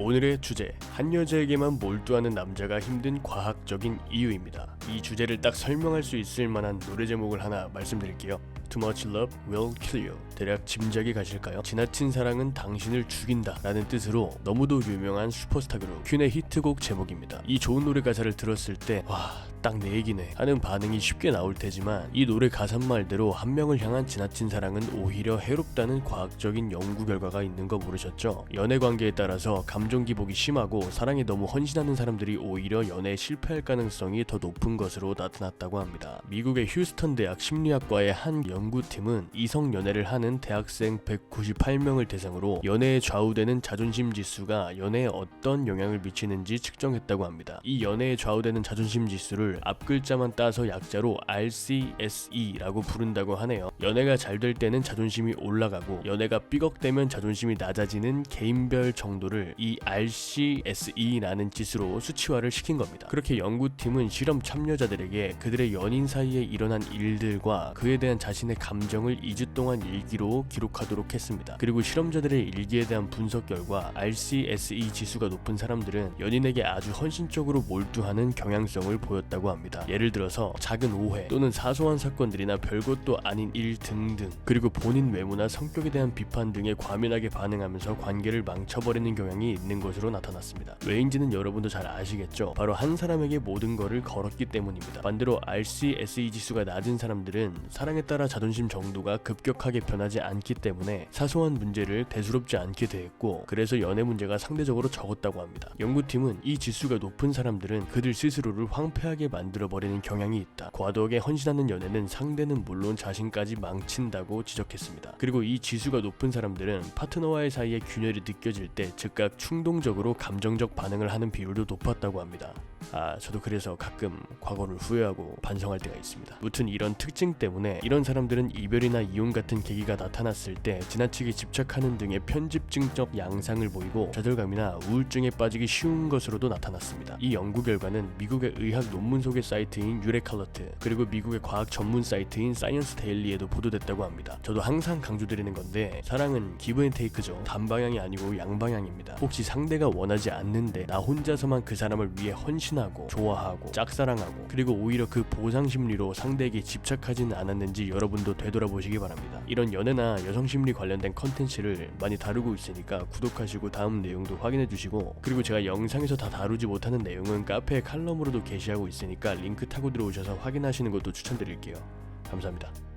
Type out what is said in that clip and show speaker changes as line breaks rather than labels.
오늘의 주제 한 여자에게만 몰두하는 남자가 힘든 과학적인 이유입니다. 이 주제를 딱 설명할 수 있을 만한 노래 제목을 하나 말씀드릴게요. Too much love will kill you. 대략 짐작이 가실까요? 지나친 사랑은 당신을 죽인다 라는 뜻으로 너무도 유명한 슈퍼스타 그룹 퀸의 히트곡 제목입니다. 이 좋은 노래 가사를 들었을 때 와, 딱 내 얘기네 하는 반응이 쉽게 나올 테지만 이 노래 가사 말대로 한 명을 향한 지나친 사랑은 오히려 해롭다는 과학적인 연구 결과가 있는 거 모르셨죠? 연애 관계에 따라서 감정 기복이 심하고 사랑에 너무 헌신하는 사람들이 오히려 연애에 실패할 가능성이 더 높은 것으로 나타났다고 합니다. 미국의 휴스턴 대학 심리학과의 한 연구팀은 이성 연애를 하는 대학생 198명을 대상으로 연애에 좌우되는 자존심 지수가 연애에 어떤 영향을 미치는지 측정했다고 합니다. 이 연애에 좌우되는 자존심 지수를 앞 글자만 따서 약자로 RCSE라고 부른다고 하네요. 연애가 잘 될 때는 자존심이 올라가고 연애가 삐걱대면 자존심이 낮아지는 개인별 정도를 이 RCSE라는 지수로 수치화를 시킨 겁니다. 그렇게 연구팀은 실험 참여자들에게 그들의 연인 사이에 일어난 일들과 그에 대한 자신의 감정을 2주 동안 일기로 기록하도록 했습니다. 그리고 실험자들의 일기에 대한 분석 결과 RCSE 지수가 높은 사람들은 연인에게 아주 헌신적으로 몰두하는 경향성을 보였다고 합니다. 예를 들어서 작은 오해 또는 사소한 사건들이나 별것도 아닌 일 등등 그리고 본인 외모나 성격에 대한 비판 등에 과민하게 반응하면서 관계를 망쳐버리는 경향이 있는 것으로 나타났습니다. 왜인지는 여러분도 잘 아시겠죠? 바로 한 사람에게 모든 것을 걸었기 때문입니다. 반대로 RCSE 지수가 낮은 사람들은 사랑에 따라 자존심 정도가 급격하게 변하지 않기 때문에 사소한 문제를 대수롭지 않게 대했고 그래서 연애 문제가 상대적으로 적었다고 합니다. 연구팀은 이 지수가 높은 사람들은 그들 스스로를 황폐하게 만들어 버리는 경향이 있다. 과도하게 헌신하는 연애는 상대는 물론 자신까지 망친다고 지적했습니다. 그리고 이 지수가 높은 사람들은 파트너와의 사이에 균열이 느껴질 때 즉각 충동적으로 감정적 반응을 하는 비율도 높았다고 합니다. 아, 저도 그래서 가끔 과거를 후회하고 반성할 때가 있습니다. 무튼 이런 특징 때문에 이런 사람들은 이별이나 이혼 같은 계기가 나타났을 때 지나치게 집착하는 등의 편집증적 양상을 보이고 좌절감이나 우울증에 빠지기 쉬운 것으로도 나타났습니다. 이 연구 결과는 미국의 의학 논문 소개 사이트인 유레칼러트 그리고 미국의 과학 전문 사이트인 사이언스 데일리에도 보도됐다고 합니다. 저도 항상 강조드리는 건데 사랑은 기브 앤 테이크죠. 단방향이 아니고 양방향입니다. 혹시 상대가 원하지 않는데 나 혼자서만 그 사람을 위해 헌신하 고 좋아하고 짝사랑하고 그리고 오히려 그 보상 심리로 상대에게 집착하지는 않았는지 여러분도 되돌아보시기 바랍니다. 이런 연애나 여성 심리 관련된 컨텐츠를 많이 다루고 있으니까 구독하시고 다음 내용도 확인해 주시고 그리고 제가 영상에서 다 다루지 못하는 내용은 카페 칼럼으로도 게시하고 있으니까 링크 타고 들어오셔서 확인하시는 것도 추천드릴게요. 감사합니다.